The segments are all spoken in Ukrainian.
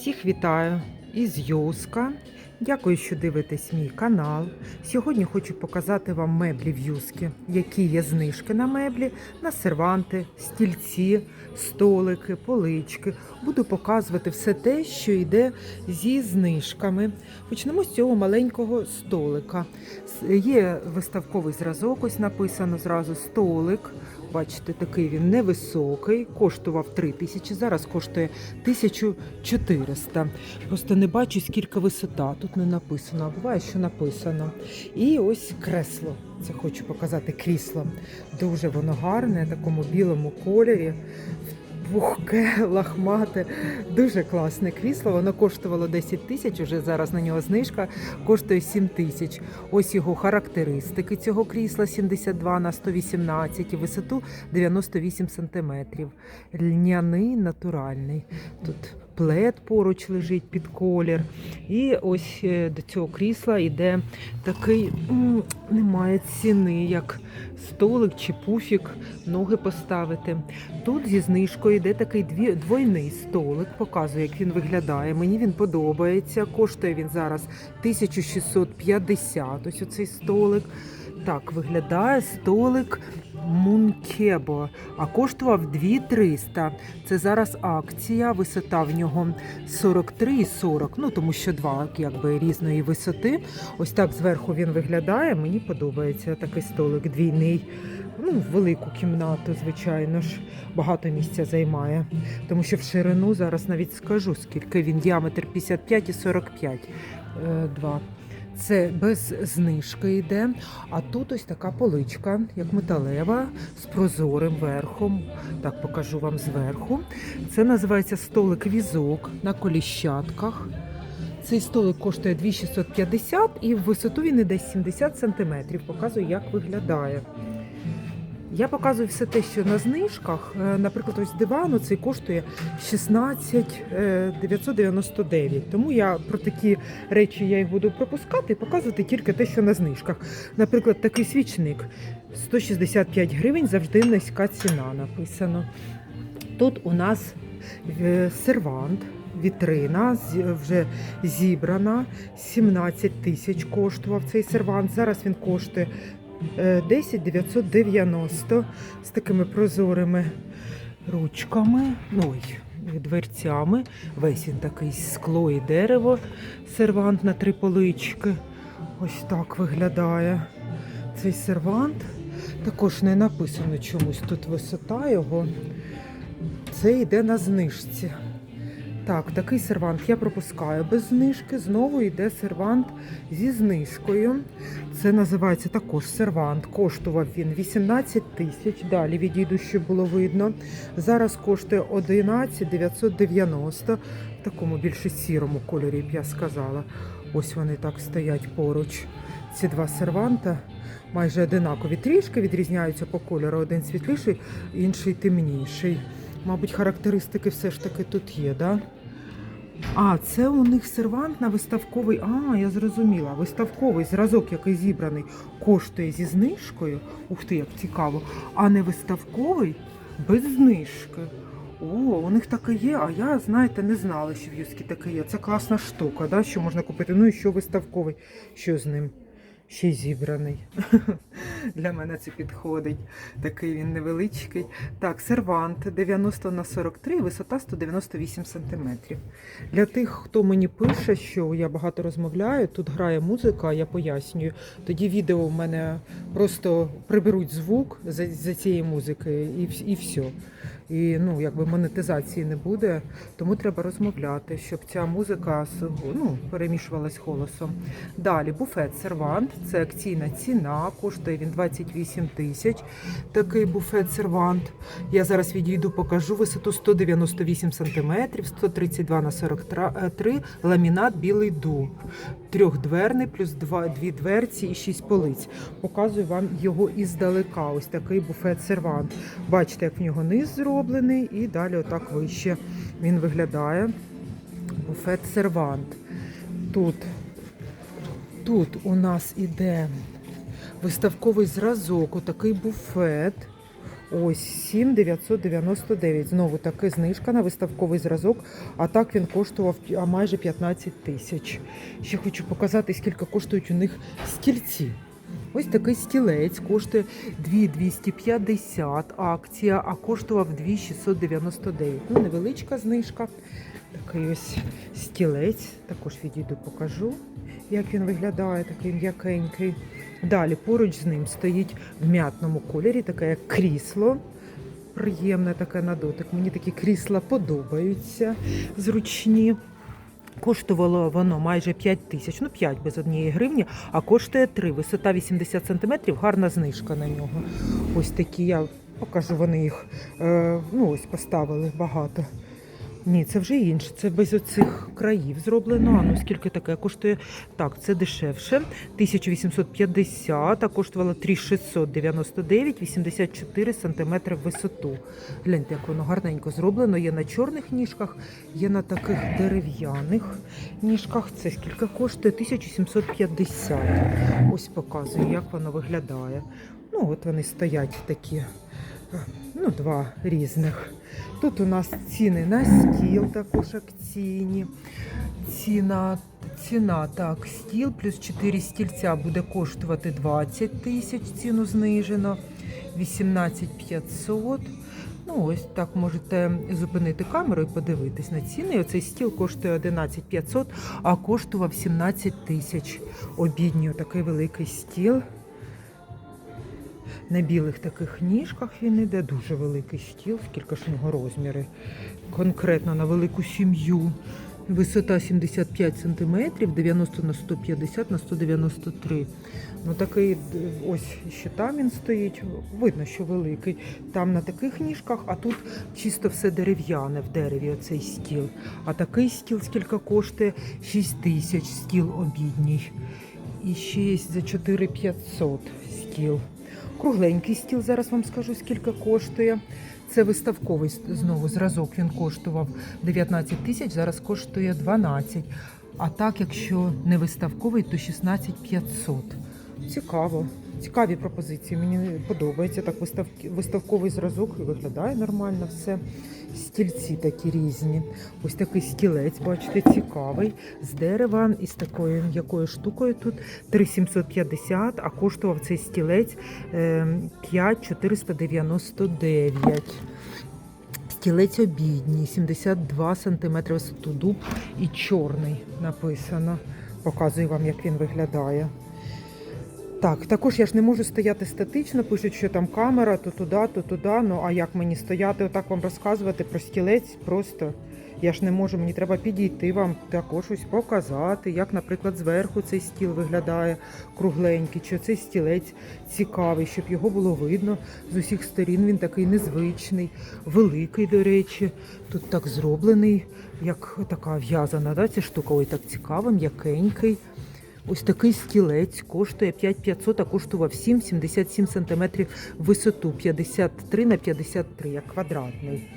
Всіх вітаю із Юска. Дякую, що дивитесь мій канал. Сьогодні хочу показати вам меблі в Юскі, які є знижки на меблі, на серванти, стільці, столики, полички. Буду показувати все те, що йде зі знижками. Почнемо з цього маленького столика. Є виставковий зразок, ось написано зразу столик. Бачите, такий він невисокий, коштував 3 тисячі, зараз коштує 1400. Просто не бачу, скільки висота. Тут не написано, а буває, що написано. І ось кресло. Це хочу показати крісло. Дуже воно гарне, в такому білому кольорі. Пухке, лахмате, дуже класне крісло. Воно коштувало 10 тисяч, уже зараз на нього знижка коштує 7 тисяч. Ось його характеристики цього крісла 72 на 118 і висоту 98 сантиметрів. Льняний натуральний. Тут плед поруч лежить під колір. І ось е, до цього крісла йде такий, немає ціни, як столик чи пуфік, ноги поставити. Тут зі знижкою йде такий дві, двойний столик, показую, як він виглядає. Мені він подобається. Коштує він зараз 1650. Ось оцей столик. Так виглядає столик Мункебо, а коштував 2300. Це зараз акція, висота в нього 43 і 40, ну тому що два якби різної висоти. Ось так зверху він виглядає. Мені подобається такий столик двійний. Ну, велику кімнату, звичайно ж, багато місця займає. Тому що в ширину зараз навіть скажу, скільки він діаметр 55 і 45. Е, два. Це без знижки йде. А тут ось така поличка, як металева, з прозорим верхом. Так покажу вам зверху. Це називається столик візок на коліщатках. Цей столик коштує 2650 і в висоту він іде 70 см. Показую, як виглядає. Я показую все те, що на знижках. Е, Наприклад, ось диван цей коштує 16 е, 999. Тому я про такі речі я їх буду пропускати і показувати тільки те, що на знижках. Наприклад, такий свічник 165 гривень, завжди низька ціна написано. Тут у нас е, сервант. Вітрина вже зібрана. 17 тисяч коштував цей сервант. Зараз він коштує 10 990 з такими прозорими ручками. Ну, ой, дверцями. Весь він такий скло і дерево. Сервант на три полички. Ось так виглядає цей сервант. Також не написано чомусь тут висота його. Це йде на знижці. Так, такий сервант я пропускаю без знижки. Знову йде сервант зі знижкою. Це називається також сервант. Коштував він 18 тисяч. Далі відійду, щоб було видно. Зараз коштує 11 990 в такому більше сірому кольорі, б я сказала. Ось вони так стоять поруч. Ці два серванта майже одинакові. Трішки відрізняються по кольору. Один світліший, інший темніший. Мабуть, характеристики все ж таки тут є, да? А, це у них сервант на виставковий. А, я зрозуміла. Виставковий зразок, який зібраний, коштує зі знижкою. Ух ти, як цікаво. А не виставковий без знижки. О, у них таке є, а я, знаєте, не знала, що в Юскі таке є. Це класна штука, да, що можна купити. Ну і що виставковий, що з ним? Ще й зібраний. Для мене це підходить. Такий він невеличкий. Так, сервант 90 на 43, висота 198 см. Для тих, хто мені пише, що я багато розмовляю, тут грає музика, я пояснюю. Тоді відео в мене просто приберуть звук за, за цієї музики і, і все. І ну, якби монетизації не буде, тому треба розмовляти, щоб ця музика ну, перемішувалась голосом. Далі буфет сервант, це акційна ціна, коштує він 28 тисяч. Такий буфет сервант. Я зараз відійду, покажу висоту 198 см, 132 на 43, ламінат білий дуб. Трьохдверний, плюс два, дві дверці і шість полиць. Показую вам його іздалека. Ось такий буфет сервант. Бачите, як в нього низ зроблений, і далі отак вище він виглядає. Буфет сервант. Тут, тут у нас іде виставковий зразок, отакий буфет. Ось 7,999. Знову таки знижка на виставковий зразок. А так він коштував майже 15 тисяч. Ще хочу показати, скільки коштують у них стільці. Ось такий стілець коштує 2250 акція, а коштував 2699. Ну, невеличка знижка. Такий ось стілець. Також відійду, покажу, як він виглядає, такий м'якенький. Далі поруч з ним стоїть в м'ятному кольорі таке як крісло. Приємне таке на дотик. Мені такі крісла подобаються, зручні. Коштувало воно майже 5 тисяч, ну 5 без однієї гривні, а коштує 3. Висота 80 сантиметрів, гарна знижка на нього. Ось такі я покажу, вони їх е, ну ось поставили багато. Ні, це вже інше. Це без оцих країв зроблено. А ну скільки таке коштує? Так, це дешевше. 1850, а коштувало 3699, 84 сантиметри в висоту. Гляньте, як воно гарненько зроблено. Є на чорних ніжках, є на таких дерев'яних ніжках. Це скільки коштує? 1750. Ось показую, як воно виглядає. Ну, от вони стоять такі. Ну, два різних. Тут у нас ціни на стіл також акційні. Ціна, ціна так, стіл плюс 4 стільця буде коштувати 20 тисяч, ціну знижено, 18 500. Ну, ось так можете зупинити камеру і подивитись на ціни. Оцей стіл коштує 11 500, а коштував 17 тисяч. Обідній такий великий стіл. На білих таких ніжках він іде, дуже великий стіл, скільки ж нього розміри. Конкретно на велику сім'ю. Висота 75 см, 90 на 150 на 193. Ну такий ось ще там він стоїть. Видно, що великий. Там на таких ніжках, а тут чисто все дерев'яне в дереві, оцей стіл. А такий стіл скільки коштує? 6 тисяч стіл обідній. І ще є за 4500 стіл. Кругленький стіл, зараз вам скажу, скільки коштує. Це виставковий знову зразок. Він коштував 19 тисяч, зараз коштує 12. А так, якщо не виставковий, то 16 500. Цікаво. Цікаві пропозиції. Мені подобається так виставковий зразок виглядає нормально все. Стільці такі різні. Ось такий стілець, бачите, цікавий. З дерева із такою м'якою штукою тут 3750, а коштував цей стілець е, 5499. Стілець обідній, 72 см висоту, дуб і чорний написано. Показую вам, як він виглядає. Так, також я ж не можу стояти статично, пишуть, що там камера, то туди, то туди. Ну а як мені стояти, отак вам розказувати про стілець просто. Я ж не можу, мені треба підійти вам також ось показати, як, наприклад, зверху цей стіл виглядає кругленький, чи цей стілець цікавий, щоб його було видно з усіх сторін. Він такий незвичний, великий, до речі. Тут так зроблений, як така в'язана, да, ця штука, ой, так цікаво, м'якенький. Ось такий стілець коштує 5500, а коштував 7,77 см висоту, 53 на 53, як квадратний.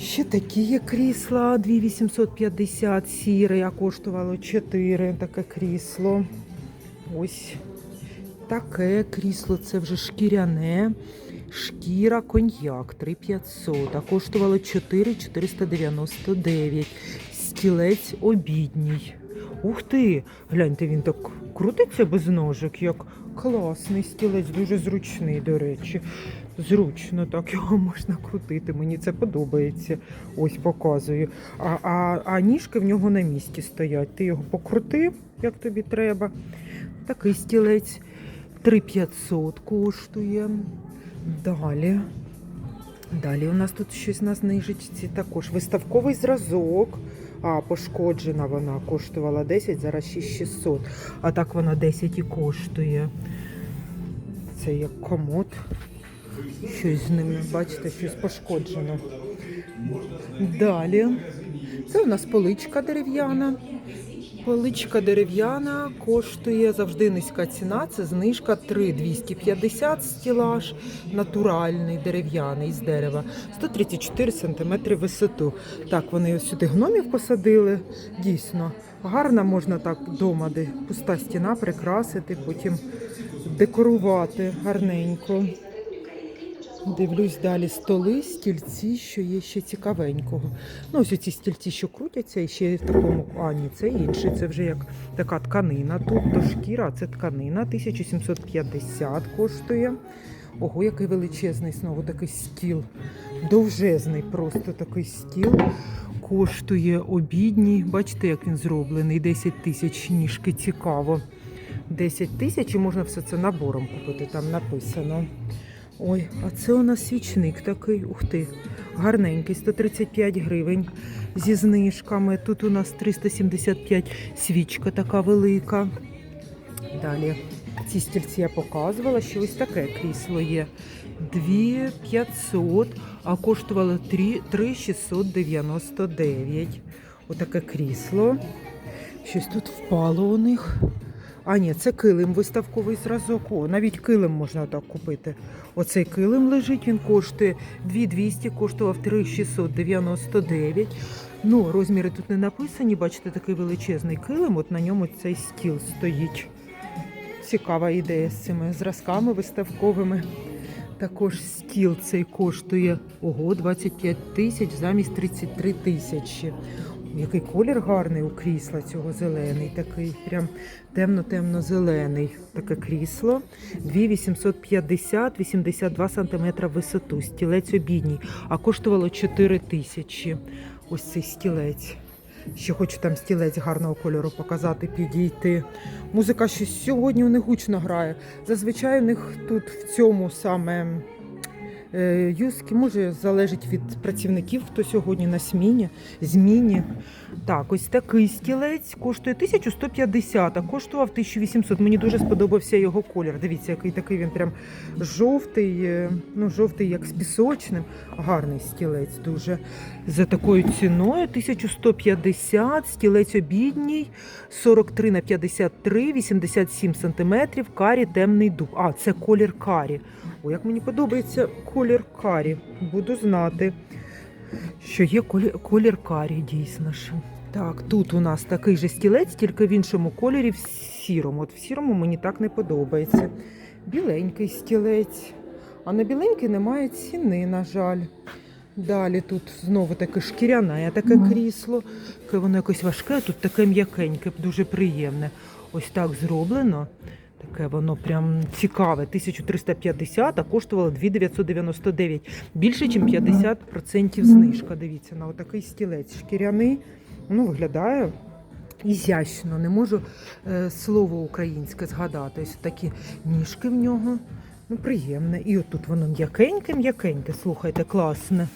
Ще такі є крісла 2850 сіре, а коштувало 4 таке крісло. Ось таке крісло, це вже шкіряне. Шкіра коньяк 3500, а коштувало 4,499. Стілець обідній. Ух ти! Гляньте, він так крутиться без ножик, як класний стілець, дуже зручний, до речі. Зручно так його можна крутити. Мені це подобається. Ось показую. А, а, а ніжки в нього на місці стоять. Ти його покрутив, як тобі треба. Такий стілець 3500 коштує. Далі. Далі у нас тут щось на знижечці також. Виставковий зразок. А, пошкоджена вона коштувала 10, зараз 6600. А так вона 10 і коштує. Це як комод. Щось з ним, бачите, щось пошкоджено. Далі. Це у нас поличка дерев'яна. Поличка дерев'яна коштує завжди низька ціна. Це знижка 3,250 стілаж, натуральний дерев'яний з дерева, 134 см висоту. Так, вони сюди гномів посадили. Дійсно, гарна можна так вдома, де пуста стіна прикрасити, потім декорувати гарненько. Дивлюсь далі столи, стільці, що є ще цікавенького. Ну, ось ці стільці, що крутяться, і ще в такому. А, ні, це інший. Це вже як така тканина. Тут шкіра, це тканина. 1750 коштує. Ого, який величезний знову такий стіл. Довжезний просто такий стіл. Коштує обідній. Бачите, як він зроблений. 10 тисяч ніжки. Цікаво. 10 тисяч і можна все це набором купити, там написано. Ой, а це у нас свічник такий. Ух ти, гарненький, 135 гривень зі знижками. Тут у нас 375 свічка така велика. Далі ці стільці я показувала, що ось таке крісло є. 2500, а коштувало 3 3699. Отаке крісло. Щось тут впало у них. А ні, це килим, виставковий зразок. О, навіть килим можна так купити. Оцей килим лежить, він коштує 2200, коштував 3699. Ну, розміри тут не написані. Бачите, такий величезний килим, от на ньому цей стіл стоїть. Цікава ідея з цими зразками виставковими. Також стіл цей коштує ого, 25 тисяч замість 33 тисячі. Який колір гарний у крісла цього зелений, такий прям темно-темно-зелений. Таке крісло. 2850, 82 см висоту. Стілець обідній, а коштувало 4 тисячі. Ось цей стілець. Ще хочу там стілець гарного кольору показати, підійти. Музика щось сьогодні у них гучно грає. Зазвичай у них тут в цьому саме юзки, може, залежить від працівників, хто сьогодні на сміні, зміні. Так, ось такий стілець коштує 1150, а коштував 1800. Мені дуже сподобався його колір. Дивіться, який такий він прям жовтий, е, ну жовтий, як з пісочним. Гарний стілець дуже. За такою ціною 1150, стілець обідній, 43 на 53, 87 сантиметрів, карі темний дуб. А, це колір карі. О, як мені подобається колір карі. Буду знати, що є колір, карі, дійсно ж. Так, тут у нас такий же стілець, тільки в іншому кольорі, в сірому. От в сірому мені так не подобається. Біленький стілець. А на біленький немає ціни, на жаль. Далі тут знову таке шкіряне таке крісло. Таке воно якось важке, а тут таке м'якеньке, дуже приємне. Ось так зроблено. Таке воно прям цікаве. 1350, а коштувало 2999. Більше, ніж 50% знижка. Дивіться, на отакий стілець шкіряний. Ну, виглядає ізящно. Не можу е, слово українське згадати. Ось такі ніжки в нього. Ну, приємне. І отут воно м'якеньке, м'якеньке. Слухайте, класне.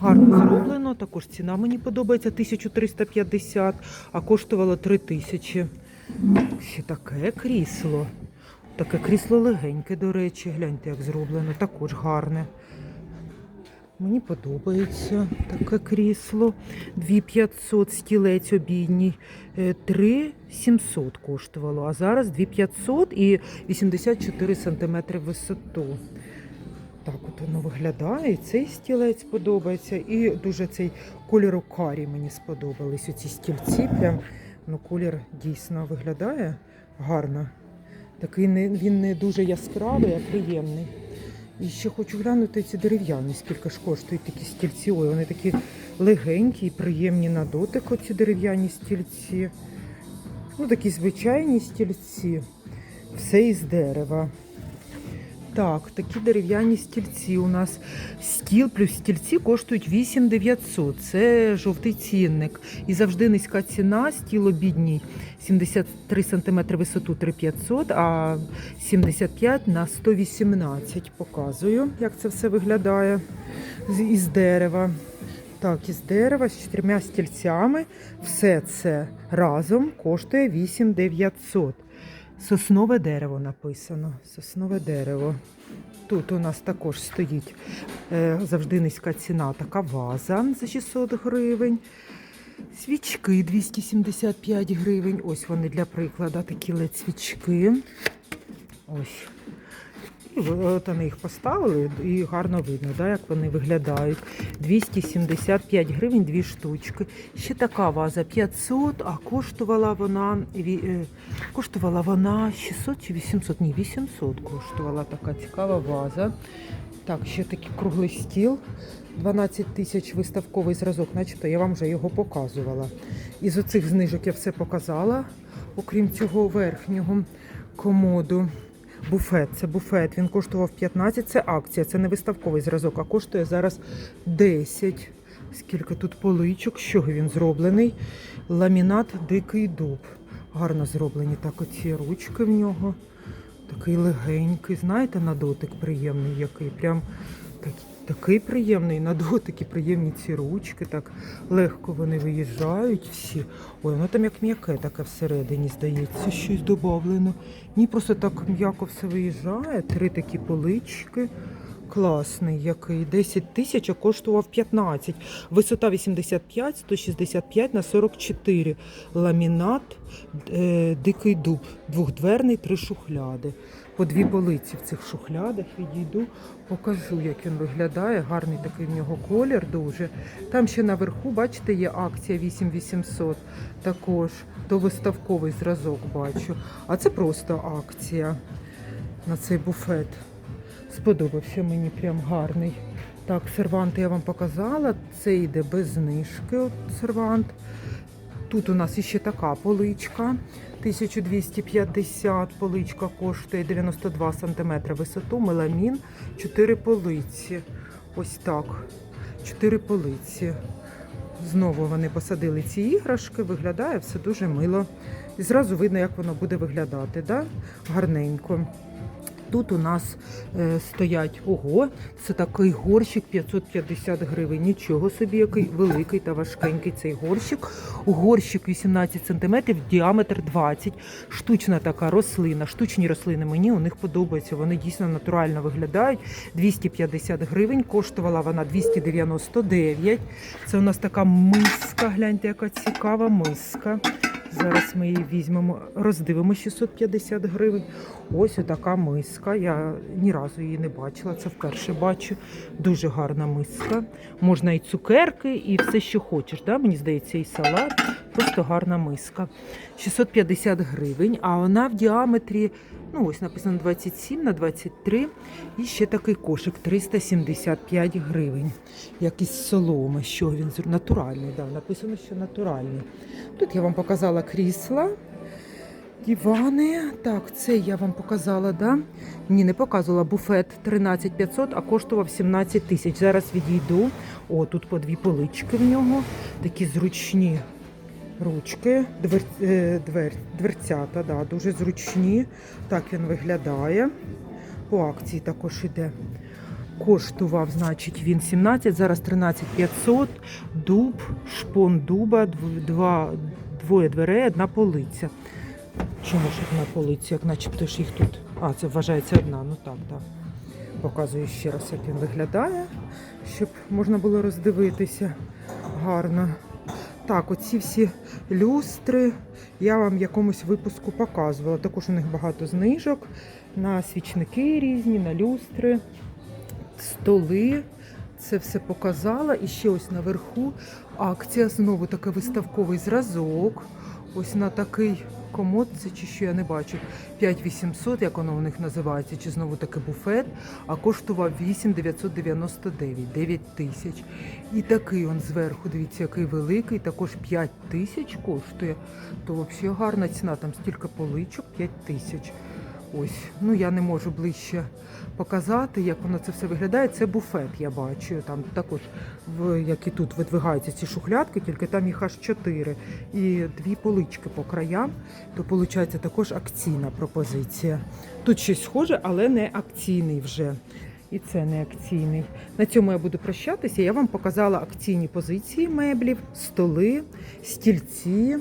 Гарно зроблено. Також ціна мені подобається 1350, а коштувало 3000. Ще таке крісло. Таке крісло легеньке, до речі. Гляньте, як зроблено. Також гарне. Мені подобається таке крісло. 2500 стілець обідній. Е, 3700 коштувало, а зараз 2500 і 84 сантиметри висоту. Так от воно виглядає. І цей стілець подобається. І дуже цей кольору карі мені сподобались. Оці стільці. Прям ну, колір дійсно виглядає гарно. Такий не, він не дуже яскравий, а приємний. І ще хочу глянути ці дерев'яні, скільки ж коштують такі стільці. Ой, вони такі легенькі і приємні на дотик, оці дерев'яні стільці. Ну, такі звичайні стільці. Все із дерева. Так, такі дерев'яні стільці у нас. Стіл плюс стільці коштують 8900. Це жовтий цінник. І завжди низька ціна. Стіл обідній 73 см висоту 3500, а 75 на 118. Показую, як це все виглядає із дерева. Так, із дерева з чотирма стільцями. Все це разом коштує 8900. Соснове дерево написано. Соснове дерево. Тут у нас також стоїть е, завжди низька ціна, така ваза за 600 гривень. Свічки 275 гривень. Ось вони для прикладу, такі ледь свічки. Ось. От вони їх поставили і гарно видно, да, як вони виглядають. 275 гривень, дві штучки. Ще така ваза 500, а коштувала вона е, коштувала вона 600 чи 800? Ні, 800 коштувала така цікава ваза. Так, ще такий круглий стіл. 12 тисяч виставковий зразок, начебто я вам вже його показувала. Із оцих знижок я все показала, окрім цього верхнього комоду. Буфет, це буфет. Він коштував 15, це акція, це не виставковий зразок, а коштує зараз 10. Скільки тут поличок, чого він зроблений? Ламінат Дикий дуб. Гарно зроблені так оці ручки в нього. Такий легенький, знаєте, на дотик приємний який. Прям так, такий приємний на дотик і приємні ці ручки. Так легко вони виїжджають всі. Ой, воно там як м'яке таке всередині, здається, щось додавлено. Ні, просто так м'яко все виїжджає. Три такі полички. Класний який. 10 тисяч, а коштував 15. Висота 85, 165 на 44. Ламінат, е, дикий дуб, двохдверний, три шухляди. По дві полиці в цих шухлядах відійду, покажу, як він виглядає. Гарний такий в нього колір дуже. Там ще наверху, бачите, є акція 8800. Також то виставковий зразок бачу. А це просто акція на цей буфет. Сподобався мені прям гарний. Так, сервант я вам показала. Це йде без знижки. От сервант. Тут у нас іще така поличка. 1250 поличка коштує 92 см висоту, меламін, 4 полиці. Ось так. 4 полиці. Знову вони посадили ці іграшки, виглядає все дуже мило. І зразу видно, як воно буде виглядати. Да? Гарненько. Тут у нас е, стоять ого, це такий горщик 550 гривень. Нічого собі, який великий та важкенький цей горщик. Горщик 18 см, діаметр 20 Штучна така рослина. Штучні рослини мені у них подобаються. Вони дійсно натурально виглядають. 250 гривень. Коштувала вона 299. Це у нас така миска. Гляньте, яка цікава миска. Зараз ми її візьмемо, роздивимо 650 гривень. Ось така миска. Я ні разу її не бачила. Це вперше бачу. Дуже гарна миска. Можна і цукерки, і все, що хочеш. Да? Мені здається, і салат. Просто гарна миска. 650 гривень, а вона в діаметрі, ну ось написано 27 на 23. І ще такий кошик 375 гривень. Якийсь соломи. Що він натуральний? Да, написано, що натуральний. Тут я вам показала крісла. Дивани. Так, це я вам показала, да? Ні, не показувала. Буфет 13500, а коштував 17 тисяч. Зараз відійду. О, тут по дві полички в нього. Такі зручні ручки, двер, е, двер, дверцята, да, дуже зручні. Так він виглядає. По акції також іде. Коштував, значить, він 17, зараз 13500, дуб, шпон дуба, два, двоє дверей, одна полиця. Чому ж одна полиця, як начебто ж їх тут. А, це вважається одна, ну так, так. Показую ще раз, як він виглядає, щоб можна було роздивитися гарно. Так, оці всі люстри я вам в якомусь випуску показувала. Також у них багато знижок на свічники різні, на люстри, столи. Це все показала. І ще ось наверху акція, знову такий виставковий зразок. Ось на такий комод, це чи що я не бачу. 5800, як воно у них називається, чи знову таки буфет, а коштував 8999, 9 тисяч. І такий он зверху, дивіться, який великий, також 5 тисяч коштує. То взагалі гарна ціна, там стільки поличок, 5 тисяч. Ось, ну я не можу ближче показати, як воно це все виглядає. Це буфет, я бачу. Там також, як і тут, видвигаються ці шухлядки, тільки там їх аж 4. І дві полички по краям. То виходить також акційна пропозиція. Тут щось схоже, але не акційний вже. І це не акційний. На цьому я буду прощатися. Я вам показала акційні позиції меблів, столи, стільці,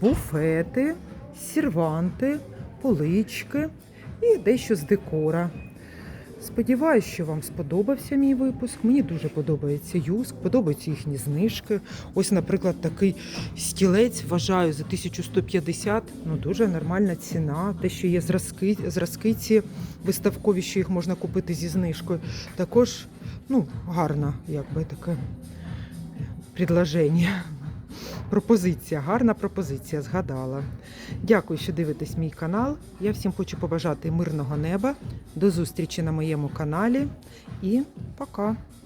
буфети, серванти, полички і дещо з декора. Сподіваюсь, що вам сподобався мій випуск. Мені дуже подобається юск, подобаються їхні знижки. Ось, наприклад, такий стілець вважаю за 1150. Ну дуже нормальна ціна. Те, що є зразки, зразки ці виставкові, що їх можна купити зі знижкою. Також ну, гарна, якби таке предложення. Пропозиція, гарна пропозиція, згадала. Дякую, що дивитесь мій канал. Я всім хочу побажати мирного неба. До зустрічі на моєму каналі і пока!